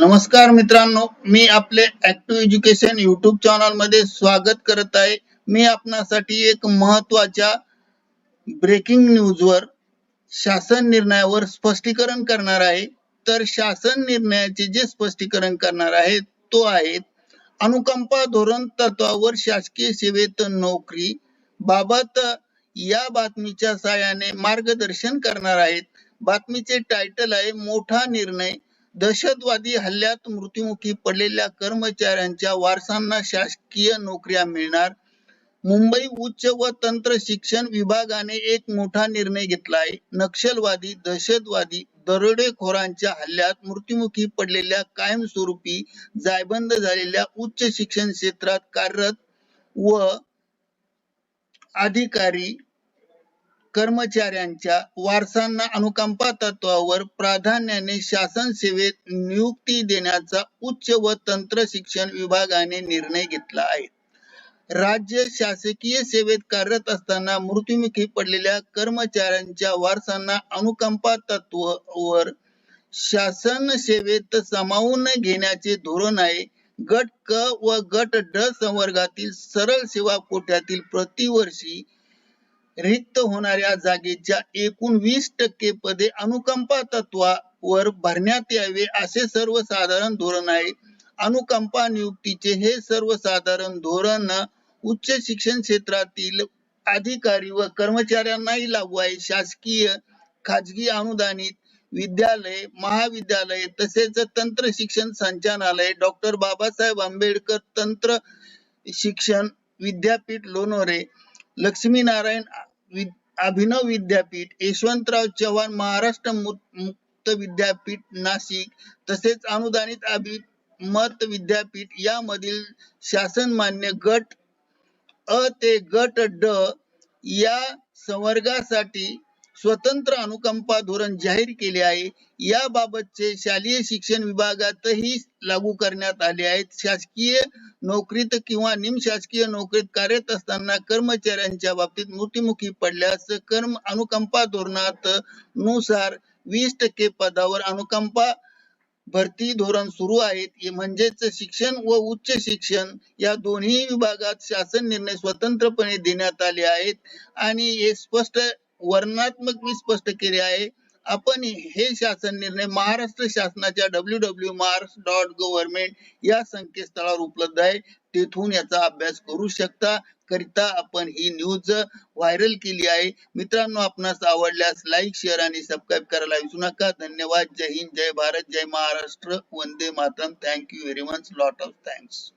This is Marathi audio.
नमस्कार मित्रांनो मी आपले ऍक्टिव्ह एज्युकेशन युट्यूब चॅनलमध्ये स्वागत करत आहे. मी आपणासाठी एक महत्त्वाच्या ब्रेकिंग न्यूजवर शासन निर्णयावर स्पष्टीकरण करणार आहे. तर शासन निर्णयाचे जे स्पष्टीकरण करणार आहे तो आहे अनुकंपा धोरण तत्वावर शासकीय सेवेत नोकरी बाबत या बातमीच्या साहाय्याने मार्गदर्शन करणार आहेत. बातमीचे टायटल आहे मोठा निर्णय दहशतवादी हल्ल्यात मृत्युमुखी पडलेल्या कर्मचाऱ्यांच्या वारसांना शासकीय नोकऱ्या मिळणार. मुंबई उच्च व तंत्र शिक्षण विभागाने एक मोठा निर्णय घेतला आहे नक्षलवादी दहशतवादी दरोडेखोरांच्या हल्ल्यात मृत्युमुखी पडलेल्या कायमस्वरूपी जायबंद झालेल्या उच्च शिक्षण क्षेत्रात कार्यरत व अधिकारी कर्मचाऱ्यांच्या वारसांना अनुकंपा तत्वावर प्राधान्याने शासन सेवेत नियुक्ती देण्याचा उच्च व तंत्र शिक्षण विभागाने निर्णय घेतला आहे. राज्य शासकीय सेवेत कार्यरत असताना मृत्युमुखी पडलेल्या कर्मचाऱ्यांच्या वारसांना अनुकंपा तत्वावर शासन सेवेत सामावून घेण्याचे धोरण आहे. गट क व गट ड संवर्गातील सरळ सेवा कोट्यातील प्रतिवर्षी रिक्त होणाऱ्या जागेच्या एकूण वीस टक्के पदे अनुकंपा तत्वावर भरण्यात यावे असे सर्वसाधारण धोरण आहे. अनुकंपा नियुक्तीचे हे सर्वसाधारण धोरण उच्च शिक्षण क्षेत्रातील अधिकारी व कर्मचाऱ्यांनाही लागू आहे. शासकीय खाजगी अनुदानित विद्यालय महाविद्यालय तसेच तंत्र शिक्षण संचालनालय डॉक्टर बाबासाहेब आंबेडकर तंत्र शिक्षण विद्यापीठ लोणोरे लक्ष्मीनारायण अभिनव विद्यापीठ यशवंतराव चव्हाण महाराष्ट्र मु- मुक्त विद्यापीठ नाशिक तसेच अनुदानित अभिमत विद्यापीठ यामधील शासन मान्य गट अ ते गट ड या संवर्गासाठी स्वतंत्र अनुकंपा धोरण जाहीर केले आहे. याबाबतचे शालेय शिक्षण विभागातही लागू करण्यात आले आहेत. शासकीय नोकरीत किंवा निमशासकीय नोकरीत कार्यरत असताना कर्मचाऱ्यांच्या बाबतीत मृत्युमुखी पडल्यास कर्म अनुकंपा धोरणात नुसार वीस टक्के पदावर अनुकंपा भरती धोरण सुरू आहेत म्हणजेच शिक्षण व उच्च शिक्षण या दोन्ही विभागात शासन निर्णय स्वतंत्रपणे देण्यात आले आहेत. आणि हे स्पष्ट वर्णात्मक मी स्पष्ट केले आहे. आपण हे शासन निर्णय महाराष्ट्र शासनाच्या W W Maharashtra dot government या संकेतस्थळावर उपलब्ध आहे. तेथून याचा अभ्यास करू शकता. करिता आपण ही न्यूज व्हायरल केली आहे. मित्रांनो आपणास आवडल्यास लाईक शेअर आणि सबस्क्राईब करायला विसरू नका. धन्यवाद. जय हिंद. जय भारत. जय महाराष्ट्र. वंदे Mataram. Thank you very much lot of thanks